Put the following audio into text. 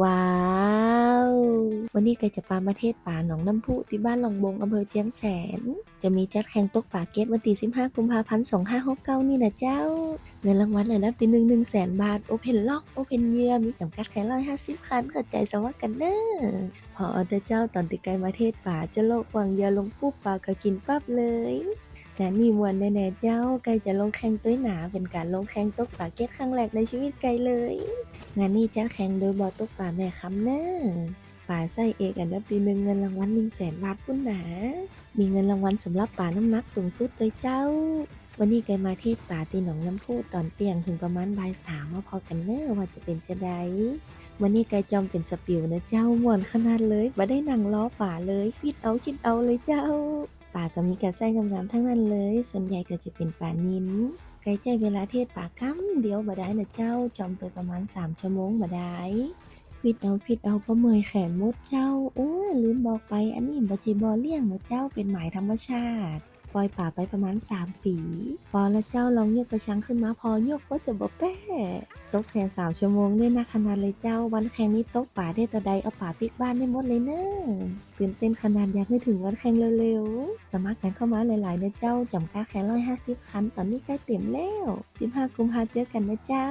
ว้าว วันนี้ไกจะปามาเทศป่าหนองน้ำพุที่บ้านหลองบงอำเภอเจียงแสน จะมีจัดแข่งตกป่าเกตวันที่15 กุมภาพันธ์ 2569 นี่นะเจ้า เงินรางวัลระดับที่หนึ่งหนึ่งแสนบาท โอเพนล็อก โอเพนเยียมีจำกัดแค่ร้อยห้าสิบคันเข้าใจสวัสกันเนอะพอเอาแต่เจ้าตอนติไกลมาเทศป่าจะโลกวางยาลงปุ๊บป่าก็กินปั๊บเลย งานนี้มวนแน่ๆเจ้าไกจะลงแข่งต้วยหนาเป็นการลงแข่งตกป่าเกตครั้งแรกในชีวิตไกเลย งานนี้จัดแข่งโดยบอตกป่าแม่คำเนอป่าไส้เอกอันดับที่หนึ่งเงินรางวัลหนึ่งแสนบาทพุ่นหนา มีเงินรางวัลสำหรับป่าน้ำหนักสูงสุดเลยเจ้า วันนี้ไกมาเทศป่าตีหนองน้ำพุตอนเตียงถึงประมาณบ่ายสามมาพอกันเนอว่าจะเป็นจะไดวันนี้ไกจอมเป็นสปิวนะเจ้าม่วนขนาดเลยมาได้นั่งล้อป่าเลย ฟิตเอาคิดเอาเลยเจ้า ป่าก็มีกระแสงามๆทั้งนั้นเลย ส่วนใหญ่ก็จะเป็นป่านินไกลใจเวลาเทศป่าค่ำเดี๋ยวบ่ได้นะเจ้าจอมไปประมาณ3ชั่วโมงบ่ได้ฟิตเอาฟิตเอาเพระเมยแขนมดเจ้า เออลืมบอกไปอันนี้บ่จีบอเลี้ยงนะเจ้าเป็นหมายธรรมชาติ ปล่อยป่าไปประมาณ 3 ปีพอแล้วเจ้าลองยกกระชังขึ้นมาพอโยกก็จะบ่แป้ตกแค่3ชั่วโมงด้วยนะขนาดเลยเจ้าวันแข่งนี้ตกป่าได้ต่อใดเอาป่าปิกบ้านได้หมดเลยเนอะตื่นเต้นขนาดอยากให้ถึงวันแข่งเร็วๆ สมัครกันเข้ามาหลายๆนะเจ้าจำกัดแค่150คันตอนนี้ใกล้เต็มแล้ว 15 กุมภาเจอกันนะเจ้า